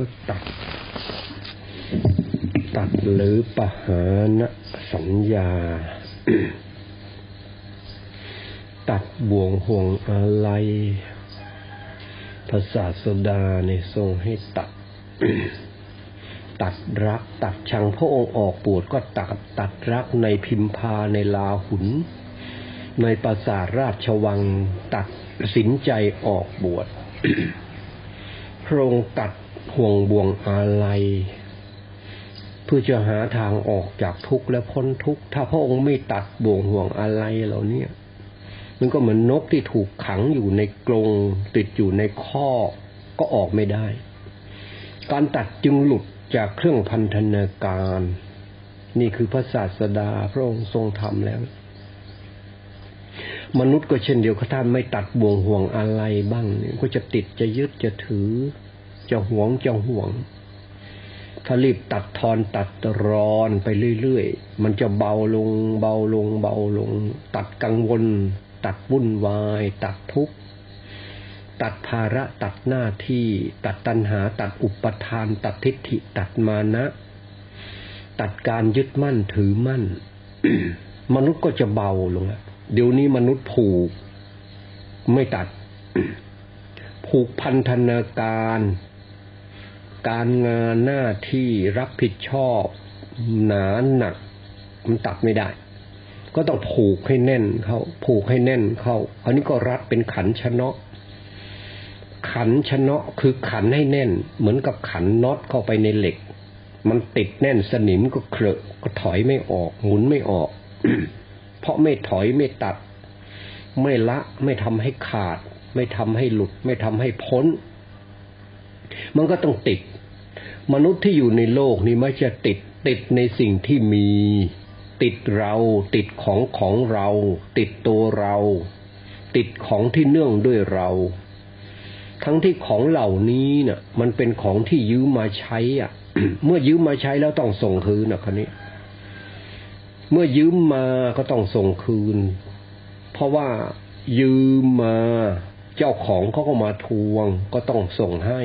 ว่าตัด ตัดหรือปหานะสัญญา ตัดบ่วงห่วงอะไรพระศาสดาในทรงให้ตัด ตัดรัก ตัดชังพระองค์ออกปวดก็ตัดตัดรักในพิมพาในลาหุน ในปราสาทราชวังตัดสินใจออกบวชพระองค์ตัด ห่วงบ่วงอะไรเพื่อจะหาทางออกจากทุกข์และพ้นทุกข์ถ้าพระองค์ไม่ตัดบ่วงห่วงอะไรเหล่านี้มันก็เหมือนนกที่ถูกขังอยู่ในกรงติดอยู่ในข้อก็ออกไม่ได้ การตัดจึงหลุดจากเครื่องพันธนาการ นี่คือพระศาสดาพระองค์ทรงทำแล้ว มนุษย์ก็เช่นเดียวกันท่านไม่ตัดบ่วงห่วงอะไรบ้างเนี่ยก็จะติดจะยึดจะถือ จะหวงจะห่วง ถ้ารีบตัดทอนตัดรอนไปเรื่อยๆ มันจะเบาลง เบาลง เบาลง ตัดกังวล ตัดวุ่นวาย ตัดทุกข์ ตัดภาระตัดหน้าที่ ตัดตัณหา ตัดอุปทาน ตัดทิฏฐิ ตัดมานะ ตัดการยึดมั่นถือมั่น มนุษย์ก็จะเบาลงเดี๋ยวนี้มนุษย์ผูกไม่ตัดผูกพันธนาการ การงานหน้าที่รับผิดชอบหนาหนักมันตัดไม่ได้ ก็ต้องผูกให้แน่นเขาผูกให้แน่นเขาอันนี้ก็รัดเป็นขันชนะขันชนะคือขันให้แน่น เหมือนกับขันน็อตเข้าไปในเหล็ก มันติดแน่นสนิมก็เคลอะก็ถอยไม่ออกหมุนไม่ออก เพราะไม่ถอยไม่ตัด ไม่ละไม่ทำให้ขาด ไม่ทำให้หลุด ไม่ทำให้พ้น มันก็ต้องติด มนุษย์ที่อยู่ในโลกนี้ไม่จะติดติดในสิ่งที่มี ติดเรา ติดของของเรา ติดตัวเรา ติดของที่เนื่องด้วยเรา ทั้งที่ของเหล่านี้เนะ่ะ มันเป็นของที่ยืมมาใช้อะ เมื่อยืมมาใช้แล้วต้องส่งคืนนะคนนี้ เมื่อยืมมาก็ต้องส่งคืน เพราะว่ายืมมา เจ้าของเขาก็มาทวงก็ต้องส่งให้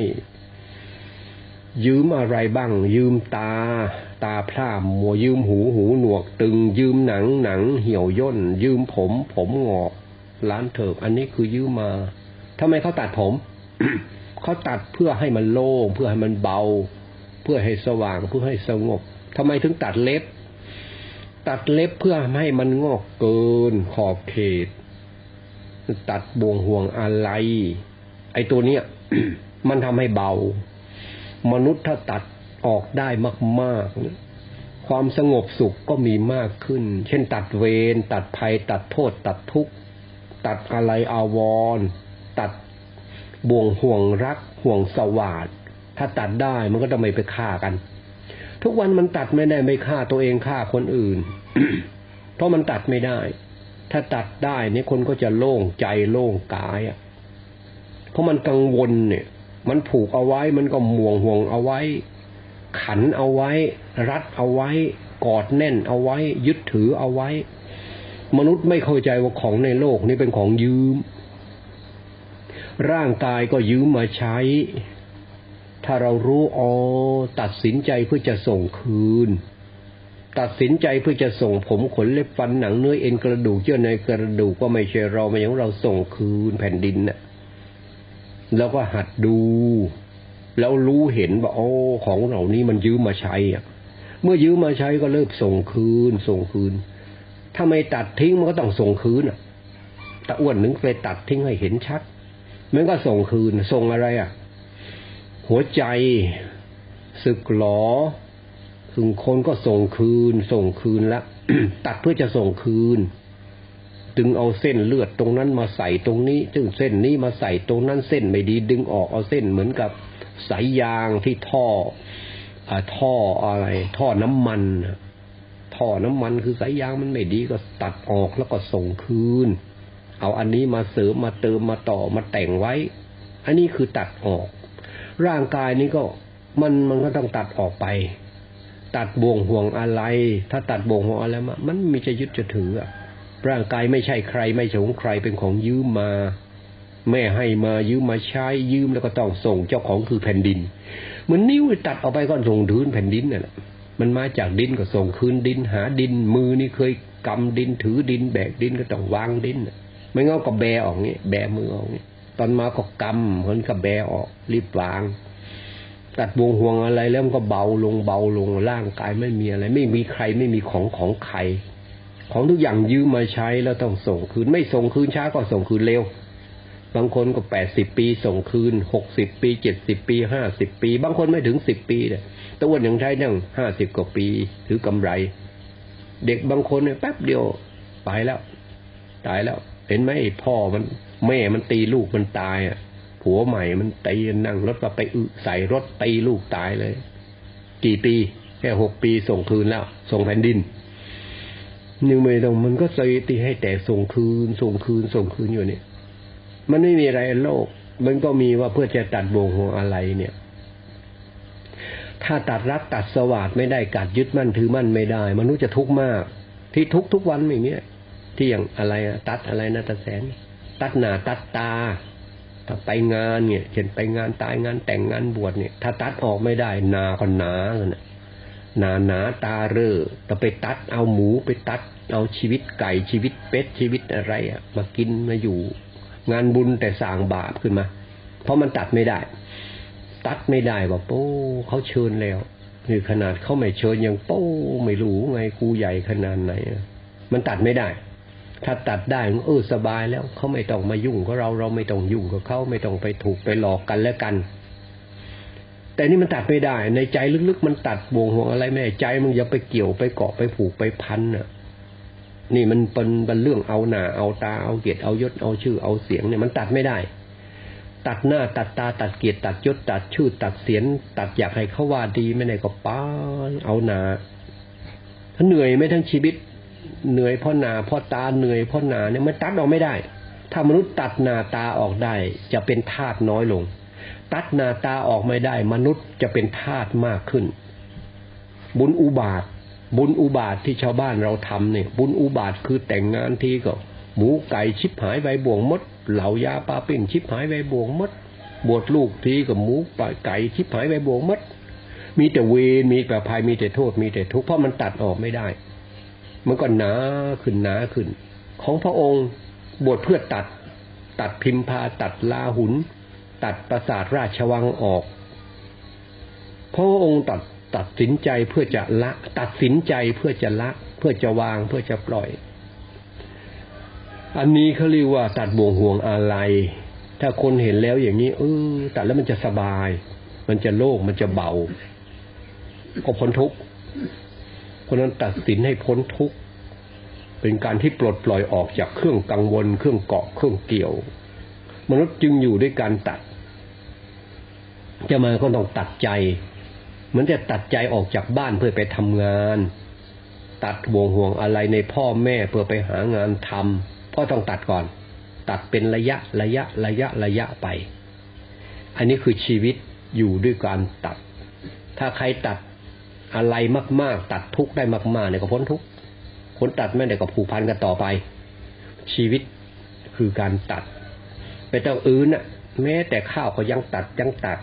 ยืมอะไรบ้าง ยืมตา ตาพร่ามัวยืมหูหูหนวกตึง ยืมหนังหนังเหี่ยวย่น ยืมผม ผมงอกล้านเถิกอันนี้คือยืมมาทำไมเขาตัดผมเขาตัดเพื่อให้มันโล่งเพื่อให้มันเบา เพื่อให้สว่างเพื่อให้สงบทำไมถึงตัดเล็บ ตัดเล็บเพื่อให้มันงอกเกินขอบเขต ตัดบ่วงห่วงอะไร ไอ้ตัวเนี้ยมันทำให้เบา มนุษย์ถ้าตัดออกได้มากๆ ความสงบสุขก็มีมากขึ้น เช่น ตัดเวรตัดภัย ตัดโทษ ตัดทุกข์ ตัดอะไรอาวร ตัดบ่วงห่วงรักห่วงสวาดถ้าตัดได้มันก็ต้องไม่ไปฆ่ากัน ทุกวันมันตัดไม่ได้ไม่ฆ่าตัวเองฆ่าคนอื่น เพราะมันตัดไม่ได้ ถ้าตัดได้นี่คนก็จะโล่งใจโล่งกายอะเพราะมันกังวลเนี่ย มันผูกเอาไว้ มันก็ห่วงห่วงเอาไว้ ขันเอาไว้ รัดเอาไว้ กอดแน่นเอาไว้ ยึดถือเอาไว้ มนุษย์ไม่เข้าใจว่าของในโลกนี้เป็นของยืม ร่างกายก็ยืมมาใช้ ถ้าเรารู้อ๋อตัดสินใจเพื่อจะส่งคืน ตัดสินใจเพื่อจะส่งผมขนเล็บฟันหนังเนื้อเอ็นกระดูกเยื่อในกระดูกก็ไม่ใช่เราไม่อย่างเราส่งคืนแผ่นดินน่ะ แล้วก็หัดดู แล้วรู้เห็นว่าโอ้ของเหล่านี้มันยืมมาใช้อะ เมื่อยืมมาใช้ก็เริ่มส่งคืน ส่งคืน ถ้าไม่ตัดทิ้งมันก็ต้องส่งคืนอะตะอ้วนนึงไปตัดทิ้งให้เห็นชัด มันก็ส่งคืน ส่งอะไรอะ หัวใจสึกหลอถึงคนก็ส่งคืน ส่งคืนละ ตัดเพื่อจะส่งคืน ดึงเอาเส้นเลือดตรงนั้นมาใส่ตรงนี้ ซึ่งเส้นนี้มาใส่ตรงนั้นเส้นไม่ดีดึงออกเอาเส้นเหมือนกับสายยางที่ท่ออท่ออะไร ท่อน้ำมันท่อน้ำมันคือสายยางมันไม่ดีก็ตัดออกแล้วก็ส่งคืน เอาอันนี้มาเสริมมาเติมมาต่อมาแต่งไว้ อันนี้คือตัดออก ร่างกายนี้ก็มันมันก็ต้องตัดออกไป ตัดบ่วงห่วงอะไร ถ้าตัดบ่วงห่วงอะไรมามันมีจะยึดจะถืออะ ร่างกายไม่ใช่ใครไม่ใช่ของใครเป็นของยืมมา แม่ให้มายืมมาใช้ยืมแล้วก็ต้องส่งเจ้าของคือแผ่นดินเหมือนนิ้วตัดออกไปก็ส่งถืนแผ่นดินน่ะมันมาจากดินก็ส่งคืนดินหาดินมือนี่เคยกำดินถือดินแบกดินก็ต้องวางดินไม่งั้นก็แบออกงี้แบมือออกงี้ตอนมาก็กำคนก็แบออกรีบวาง ตัดวงห่วงอะไรแล้วมันก็เบาลงเบาลงร่างกายไม่มีอะไร ไม่มีใครไม่มีของของใคร ของทุกอย่างยืมมาใช้แล้วต้องส่งคืน ไม่ส่งคืนช้าก็ส่งคืนเร็ว บางคนก็แปดสิบปีส่งคืนหกสิบปีเจ็ดสิบปีห้าสิบปี บางคนไม่ถึงสิบปีเนี่ยตะวันยังใช้นั่งห้าสิบกว่าปีถือกำไร เด็กบางคนเนี่ยแป๊บเดียวไปแล้ว ตายแล้ว เห็นไหมพ่อมันแม่มันตีลูกมันตายอะผัวใหม่มันตีนั่งรถไปอึใส่รถตีลูกตายเลย กี่ปีแค่หกปีส่งคืนแล้ว ส่งแผ่นดิน ยังไม่ต้องมันก็สติให้แต่ส่งคืน ส่งคืน ส่งคืนอยู่เนี่ย มันไม่มีอะไรโลก มันก็มีว่าเพื่อจะตัดวงห่วงอะไรเนี่ย ถ้าตัดรักตัดสวัสดไม่ได้กัดยึดมั่นถือมั่นไม่ได้ มนุษย์จะทุกข์มาก ที่ทุกทุกวันอย่างเนี้ยที่อย่างอะไรตัดอะไรนะตาแสน ตัดหนาตัดตาถ้าไปงานเนี่ยเช่นไปงานตายงานแต่งงานบวชเนี่ย ถ้าตัดออกไม่ได้นาก็หนาเลย หนาหนาตาเร่อแต่ไปตัดเอาหมูไปตัด เอาชีวิตไก่ชีวิตเป็ดชีวิตอะไรอะมากินมาอยู่ งานบุญแต่สางบาปขึ้นมา เพราะมันตัดไม่ได้ ตัดไม่ได้ว่าโป้เขาเชิญแล้วนี่ขนาดเขาไม่เชิญยังโป้ไม่รู้ไงกูใหญ่ขนาดไหนมันตัดไม่ได้ ถ้าตัดได้เออสบายแล้วเขาไม่ต้องมายุ่งกับเราเราไม่ต้องยุ่งกับเขาไม่ต้องไปถูกไปหลอกกันแล้วกัน แต่นี่มันตัดไม่ได้ ในใจลึกๆ มันตัดวงห่วงอะไรไม่ใจมึงอย่าไปเกี่ยวไปเกาะไปผูกไปพันน่ะ นี่มันเป็นเป็นเรื่องเอาหน้าเอาตาเอาเกียรติเอายศเอาชื่อเอาเสียงเนี่ยมันตัดไม่ได้ ตัดหน้าตัดตาตัดเกียรติตัดยศตัดชื่อ ตัดเสียง ตัดอยากให้เขาว่าดีไม่ได้ก็ป้าเอาหนาถ้าเหนื่อยไม่ทั้งชีวิต เหนื่อยเพราะหนาเพราะตาเหนื่อยเพราะหนาเนี่ยมันตัดออกไม่ได้ ถ้ามนุษย์ตัดหนาตาออกได้ จะเป็นธาตุน้อยลง ตัดหนาตาออกไม่ได้ มนุษย์จะเป็นธาตุมากขึ้น บุญอุบาท บุญอุบาทที่ชาวบ้านเราทำเนี่ยบุญอุบาทคือแต่งงานทีก็ หมูไก่ชิบหายใบบ่วงมด เหล่ายาปลาปิ้งชิบหายใบบ่วงมด บวชลูกทีกับหมูปลาไก่ชิบหายใบบ่วงมด มีแต่เวรมีแต่ภัยมีแต่โทษมีแต่ทุกข์เพราะมันตัดออกไม่ได้ มันก็หนาขึ้นหนาขึ้น ของพระองค์บวชเพื่อตัดตัดพิมพาตัดลาหุน ตัดประสาทราชวังออก พระองค์ตัดตัดสินใจเพื่อจะละ ตัดสินใจเพื่อจะละ เพื่อจะวางเพื่อจะปล่อย อันนี้เขาเรียกว่าตัดบ่วงห่วงอะไร ถ้าคนเห็นแล้วอย่างนี้ เออ ตัดแล้วมันจะสบาย มันจะโล่งมันจะเบาก็พ้นทุกข์เพราะนั้นตัดสินให้พ้นทุกข์เป็นการที่ปลดปล่อยออกจากเครื่องกังวล เครื่องเกาะเครื่องเกี่ยว มนุษย์จึงอยู่ด้วยการตัด จะมาก็ต้องตัดใจ เหมือนจะตัดใจออกจากบ้านเพื่อไปทำงาน ตัดวงห่วงอะไรในพ่อแม่เพื่อไปหางานทำพ่อต้องตัดก่อน ตัดเป็นระยะระยะระยะระยะไป อันนี้คือชีวิตอยู่ด้วยการตัด ถ้าใครตัดอะไรมาก ๆ ตัดทุกได้มากๆเนี่ยก็พ้นทุกคนตัดไม่ได้ก็ผูกพันกันต่อไป ชีวิตคือการตัด ไปต้องอื่นน่ะแม้แต่ข้าวก็ยังตัดยังตัด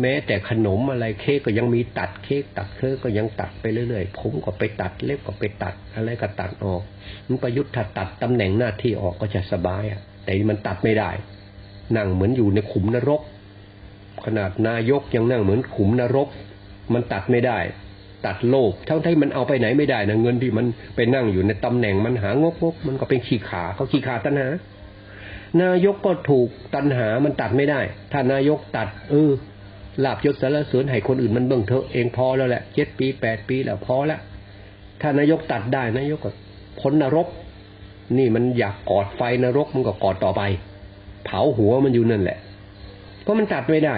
แม้แต่ขนมอะไรเค้กก็ยังมีตัดเค้กตัดเค้กก็ยังตัดไปเรื่อยๆ ผมก็ไปตัดเล็บก็ไปตัด อะไรก็ตัดออก มันประยุทธ์ถ้าตัดตำแหน่งหน้าที่ออกก็จะสบายอะ แต่มันตัดไม่ได้ นั่งเหมือนอยู่ในขุมนรก ขนาดนายกยังนั่งเหมือนขุมนรก มันตัดไม่ได้ ตัดโลภทั้งที่มันเอาไปไหนไม่ได้นะเงินที่มันไปนั่งอยู่ในตำแหน่งมันหางบงบมันก็เป็นขี้ขาเขาขี้ขาตัณหา นายกก็ถูกตัณหามันตัดไม่ได้ ถ้านายกตัด เออลาบยศสารเสริญให้คนอื่นมันเบิ่งเถอะเองพอแล้วแหละเจ็ดปีแปดปีแล้วพอละถ้านายกตัดได้นายกก็พ้นนรก นี่มันอยากกอดไฟนรกมันก็กอดต่อไป เผาหัวมันอยู่นั่นแหละ เพราะมันตัดไม่ได้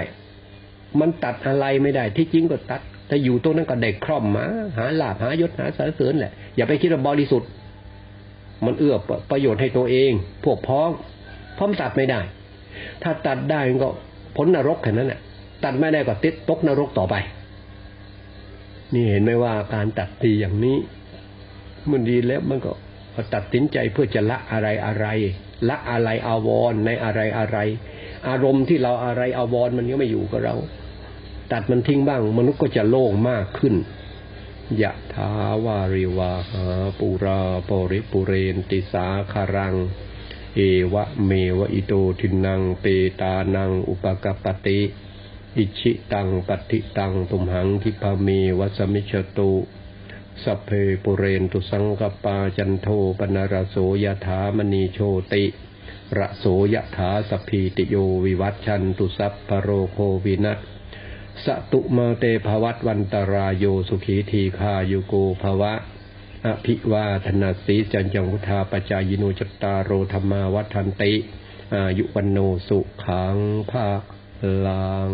มันตัดอะไรไม่ได้ ที่จริงก็ตัดถ้าอยู่ตรงนั้นก็เด็กคร่อมมาหาลาบหายศหาสารเสริญแหละอย่าไปคิดว่าบริสุทธิ์ มันเอื้อประโยชน์ให้ตัวเอง พวกพ้อง พร้อมตัดไม่ได้ ถ้าตัดได้ก็พ้นนรกแค่นั้นแหละตัดไม่ได้ก็ติดตกนรกต่อไป นี่เห็นไหมว่าการตัดตีอย่างนี้ มันดีแล้วมันก็ตัดสินใจเพื่อจะละอะไรอะไร ละอะไรอาวรในอะไรอะไร อารมณ์ที่เราอะไรอาวรมันก็ไม่อยู่กับเรา ตัดมันทิ้งบ้าง มนุษย์ก็จะโล่งมากขึ้นยะถาวาริวาหาปุราปริปุเรนติสาคารัง เอวะเมวะอิโตทินังเปตานัง อุปกปปติ อิชิตังปฏิตังตุมหังทิพามีวัสมิชตุสัพเพปุเรนตุสังกปาจันโทปนารโสยถามณีโชติระโสยถาสพพีติโยวิวัตชันตุสัพพโรโควินัสสตุมาเตภวัตวันตรายโยสุขีทีคายุโกภวะ อภิวาธนาสีจันยังวุธาปจายโนจตารโรธรรมาวัฏันติ อายุวันโนสุขังภาลัง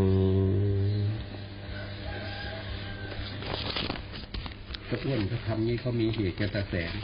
ตะอ้วนเขาทำนี้เขามีเหตุกันตะแสน